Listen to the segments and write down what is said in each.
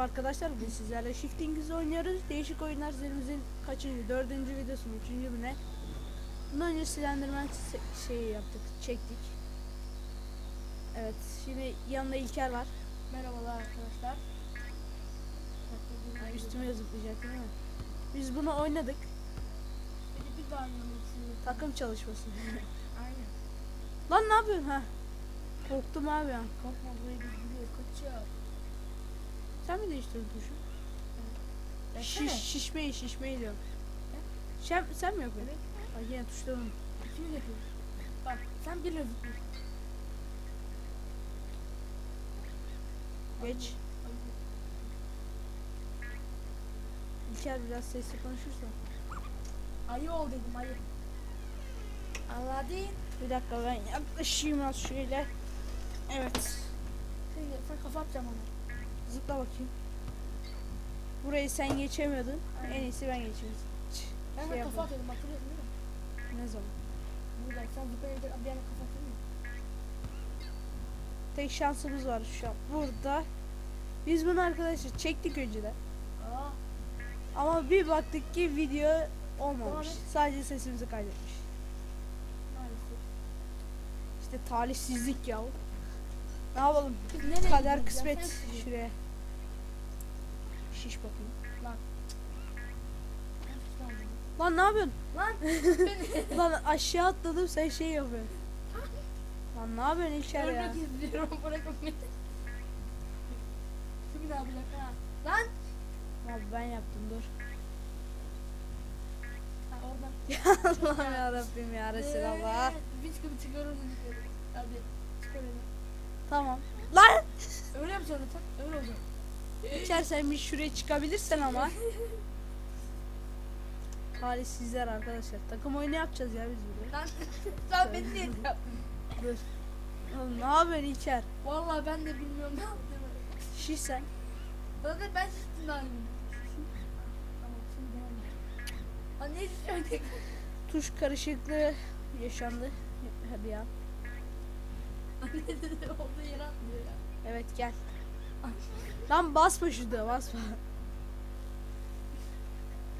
Merhaba arkadaşlar, bugün sizlerle Shifting'izi oynuyoruz. Değişik oyunlar serimizin kaçıncı, dördüncü videosu mu, üçüncü mü ne? Bundan önce Slenderman se- şeyi yaptık, çektik. Evet, şimdi yanında İlker var. Merhabalar arkadaşlar. Ha, üstüme zıplayacak değil mi? Biz bunu oynadık. Bir bir daha. Takım çalışması. Aynen. Lan ne yapıyorsun ha? Korktum abi ya. Korkma burayı biz biliyoruz. Kaçıyor. Sen mi değiştirdin tuşu? Şiş, şişmeyi, şişmeyi diyorum. Sen, sen mi yapıyorsun? Ay yine tuşları unuttum. İkimiz yapıyoruz. Bak sen birine zıplıyorsun. Geç. İlker biraz sesli konuşursa. Ayı ol dedim ayı. Aladdin. Bir dakika ben yaklaşayım az şöyle. Evet. Sen, sen kafa atacağım onu. Zıpla bakayım. Burayı sen geçemiyordun. Aynen. En iyisi ben geçeyim. Ç, Ben Şey de kafa atıyordum hatırlıyorsun değil mi? Ne zaman? Burada sen zıplayınca bir yana kafa atıyor musun? Tek şansımız var şu an. Burada. Biz bunu arkadaşlar çektik önceden. Aa. Ama bir baktık ki video olmamış. Sadece sesimizi kaydetmiş. Maalesef. İşte talihsizlik ya. Ne yapalım? Kader kısmet. Şuraya. Şiş bakayım. Lan. Lan ne yapıyorsun? Lan. Lan aşağı atladım sen şey yapıyorsun. Lan ne yapıyorsun İlker ya? Ölmek istiyorum bırakın beni. Şu bir daha bırak ha. Lan. Abi ben yaptım dur. Ha oradan. Allah'ım ya Rabbim ya Resulallah. Ee, Biz gibi yukarı. Hadi çıkar. Tamam. Lan! Öyle yapacağız zaten. Öyle olacak. İlker sen bir şuraya çıkabilirsen ama. Talihsizler arkadaşlar. Takım oyunu yapacağız ya biz burada. Lan. Lan beni niye? Dur. Oğlum ne yapıyorsun İlker? Vallahi ben de bilmiyorum ne yaptığımı. Şiş sen. Zaten ben şiştim daha. Lan ne şişiyorduk? Tuş karışıklığı yaşandı. Hadi ya. Olduğu yere atmıyor ya. Evet gel. Lan basma şurada basma.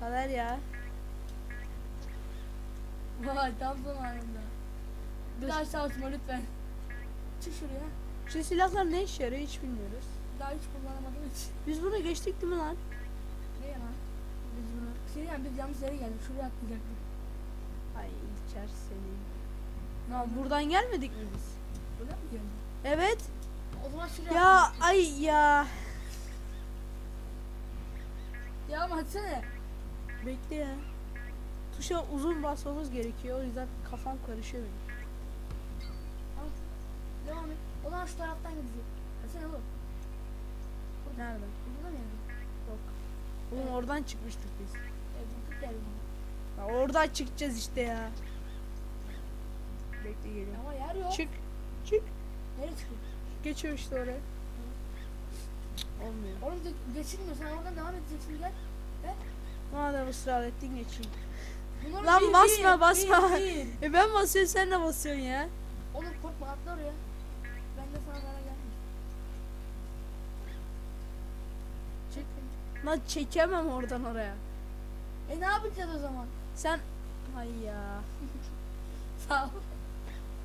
Kader ya. Vay tam zamanında. Bir daha uçma lütfen. Çık şuraya. Şu silahlar ne işe yarıyor hiç bilmiyoruz. Daha hiç kullanamadığım için. Biz bunu geçtik değil mi lan? Ne ya? Biz bunu. Şey yani biz yanlış yere geldik. Şuraya atlayacaktık. Ay İlker senin. Lan buradan gelmedik mi biz? Öyle mi geldik? Evet. Ya ay ya. Ya ama hadi Bekle ya. Tuşa uzun basmamız gerekiyor. O yüzden kafam karışıyor benim. Devam et. O zaman şu taraftan gidecek. Hadi oğlum. Nereden? Burada mı yani? Yok. Oğlum oradan çıkmıştık biz. Evet, bakıp geldim. Ya oradan çıkacağız işte ya. Bekle geliyorum. Ama yer yok. Çık. Çık. Nereye çıkıyor? Geçiyor işte oraya. Olmuyor. Oğlum de- geçilmiyor. Sen oradan devam edeceksin gel. Madem ısrar ettin geçeyim. Bunlar Lan bir, basma, bir, basma. bir, bir. E ben basıyorum sen de basıyorsun ya. Oğlum korkma atla oraya. Ben de sana zarar gelmeyeyim. Çık. Lan çekemem oradan oraya. E ne yapacağız o zaman? Sen... Hay ya. Sağ ol.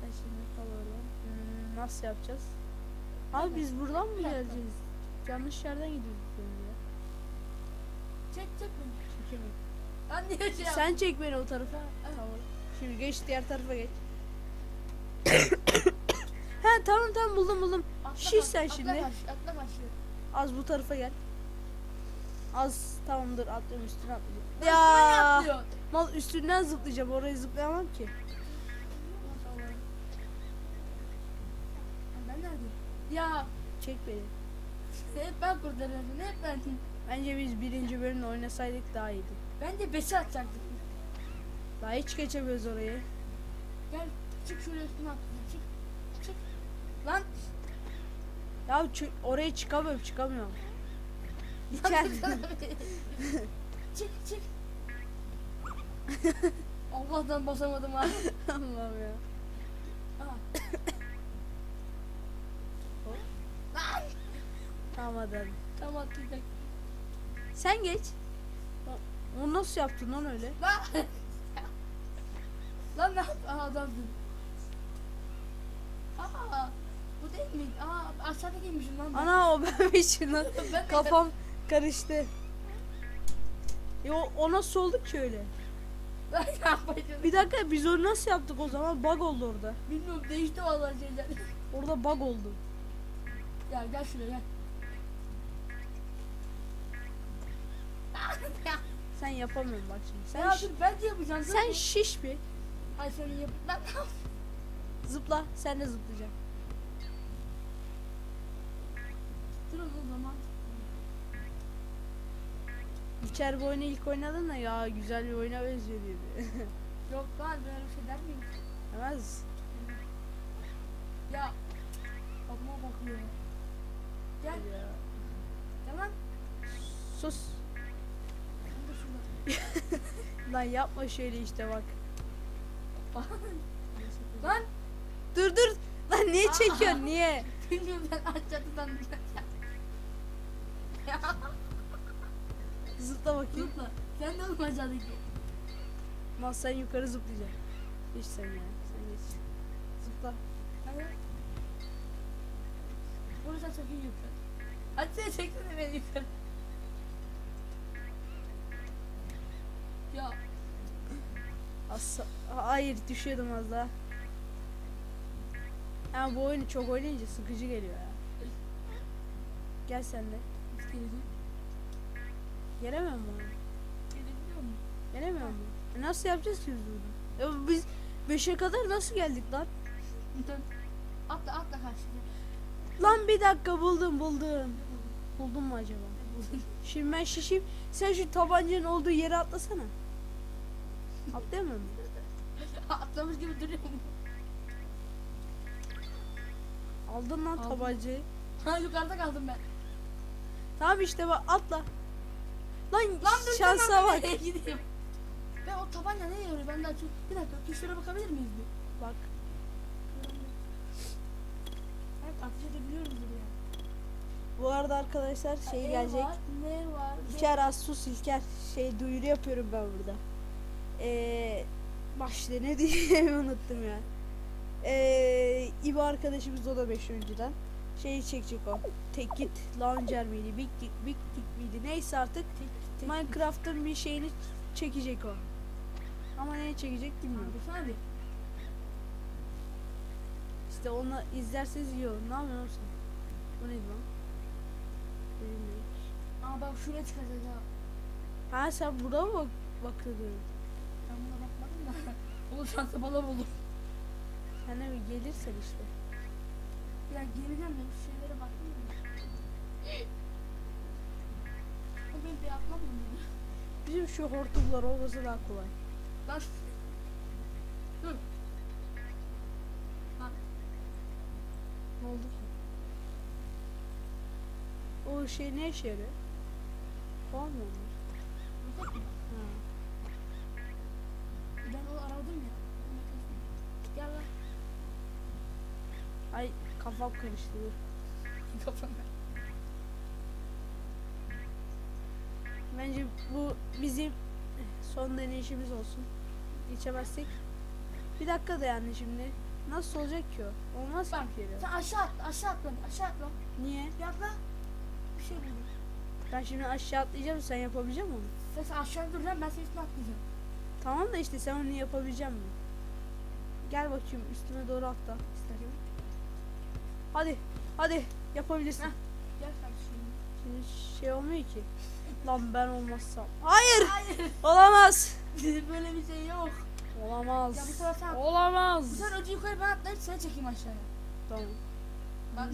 Ben şimdi kal öyle. Hmm, nasıl yapacağız? Abi biz buradan mı geleceğiz? Yanlış yerden gidiyoruz ya. Çek çek beni. Çekemiyorum. Lan niye şey Sen çek beni o tarafa. Tamam. Şimdi geç diğer tarafa geç. He tamam tamam buldum buldum. Atla Şiş sen atla şimdi. karşı, atla karşı. Az bu tarafa gel. Az tamamdır atlıyorum üstüne atlayacağım. Ya mal üstünden zıplayacağım oraya zıplayamam ki. Ya Çek beni. hep ben kurtarıyorum. Hep ben. Bence biz birinci bölümde oynasaydık daha iyiydi. Bence beşi atacaktık. Daha hiç geçemiyoruz orayı. Gel çık şuraya üstüne atla. Çık. Çık. Lan. Ya çö- oraya çıkamıyorum çıkamıyorum. İlker. çık çık. Allah'tan basamadım ha. Allah'ım ya. Hadi. Tam atlayacak. Sen geç. O- Onu nasıl yaptın lan öyle? Lan. Lan ne yaptın? Aa adamdın. Aa. Bu değil mi? Aa aşağıda giymişim lan ben. Ana o benmişim lan. Ben de- Kafam karıştı. Yo o nasıl oldu ki öyle? Ben ne yapacağım? Bir dakika biz onu nasıl yaptık o zaman? Bug oldu orada. Bilmiyorum değişti vallahi şeyler. Orada bug oldu. ya gel şuraya gel. Sen yapamıyorsun bak şimdi. Sen ya şi- dur ben de yapacağım. dur. sen şiş bir. Ay senin yap. Ben ne yapayım? Zıpla. Sen de zıplayacaksın. Durun o zaman. İlker bu oyunu ilk oynadın da ya güzel bir oyuna benziyor dedi. Yok lan böyle bir şey der miyim? Demez. Ya. Bakma bakıyor. Gel. Ya. Tamam. Sus. Lan yapma şöyle işte bak. Lan. Dur dur. Lan niye çekiyorsun niye? Bilmiyorum ben aşağıdan Ya Zıpla bakayım. zıpla. Sen de oğlum aşağıdaki. Lan sen yukarı zıplayacaksın. Geç sen ya. Sen geç. Zıpla. Burası çok iyi yukarı. Hadi sen çeksene beni yukarı. Asa Hayır düşüyordum az daha. Ama bu oyunu çok oynayınca sıkıcı geliyor ya. Gel sen de. hiç geleceğim. Gelemem mi? Gelebiliyor musun? Gelemiyor mu? E nasıl yapacağız ki biz bunu? Ya biz 5'e kadar nasıl geldik lan? Atla atla karşıya. Lan bir dakika buldum buldum. Buldun mu acaba? Şimdi ben şişeyim. Sen şu tabancanın olduğu yere atlasana. Atlayamıyor musun? Atlamış gibi duruyor mu? Aldın lan Aldım. tabancayı. Ha yukarıda kaldım ben. Tamam işte bak atla. Lan, Lan dur şansa bak. nereye gideyim? Ben o tabanca neye yarıyor? Ben daha çok... Bir dakika tuşlara bakabilir miyiz bir? Bak. Evet ateş edebiliyoruzdur ya. Bu arada arkadaşlar şey E gelecek. Var, ne var? İlker az sus İlker. Şey duyuru yapıyorum ben burada. Eee başta ne diyeceğimi unuttum ya. Eee İbo arkadaşımız o da 5 önceden. Şeyi çekecek o. Tek git launcher miydi? Big Dick, Big Dick miydi? Neyse artık Minecraft'ın bir şeyini çekecek o. Ama ne çekecek bilmiyorum. Abi. İşte onu izlerseniz iyi olur. Ne yapıyorsun sen? Bu neydi lan? Bilmiyorum. Aa bak şuraya çıkacağız ya. Ha sen burada mı bak bakıyordun? Ben buna bakmadım da. Olur şansa bala buldum. Sen de bir gelirsen işte. Ya geleceğim de şu şeylere baktım da. O benim bir atmam mı? Bizim şu hortumlar olması daha kolay. Lan. Dur. Lan. Ne oldu ki? O şey ne işe yarıyor? Buradaki mi? Ha. Ben onu aradım ya. Gel lan. Ay kafam karıştı dur. Kafamda. Bence bu bizim son deneyişimiz olsun. Geçemezsek. Bir dakika da yani şimdi. Nasıl olacak ki o? Olmaz ki Bak, kere. Sen aşağı atla, aşağı atla, aşağı atla. Niye? Bir atla. Bir şey buldum. Ben şimdi aşağı atlayacağım sen yapabilecek misin? Sen, sen aşağı duracaksın, ben senin üstüne atlayacağım. Tamam da işte sen onu yapabilecek misin? Gel bakayım üstüme doğru atla istersen. Hadi. Hadi yapabilirsin. Heh. Gel kardeşim. Şimdi şey olmuyor ki. Lan ben olmazsam. Hayır. Hayır. Olamaz. Böyle bir şey yok. Olamaz. Ya bu sefer sen- Bu Olamaz. sefer öcü yukarı ben atlayıp seni çekeyim aşağıya. Tamam. Ben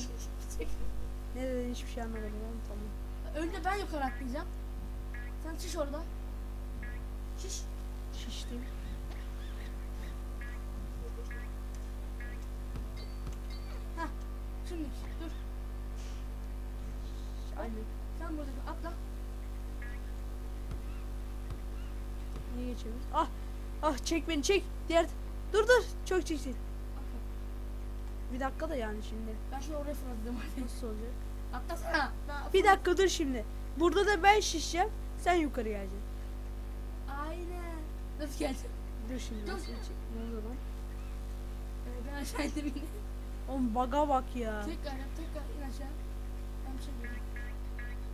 Ne dedin hiçbir şey anlamadım ama tamam. Önce ben yukarı atlayacağım. Sen şiş orada. Şiş. Şiştim. Şimdi dur. Aynen. Sen burada dur, atla. Niye geçemiyoruz? Ah. Ah çek beni çek. Diğer. Dur dur. Çok. Aferin. Bir dakika da yani şimdi. Ben şimdi oraya fırlatacağım. Nasıl olacak? Atlasana. Bir dakika dur şimdi. Burada da ben şişeceğim. Sen yukarı geleceksin. Nasıl geleceğim? Dur şimdi. Dur. nasıl Ne oluyor lan? Ee, ben aşağı indim yine. Oğlum baga bak ya. Tekrar yap tekrar in aşağı. Ben bir şey görüyorum.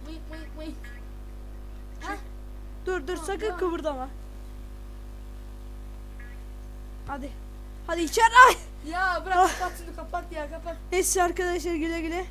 Wait wait wait. Hah. Dur dur Tamam, sakın tamam. kıvırdama. Hadi. Hadi içeri. Ay. Ya bırak Ah. kapat şunu kapat ya kapat. Neyse arkadaşlar güle güle.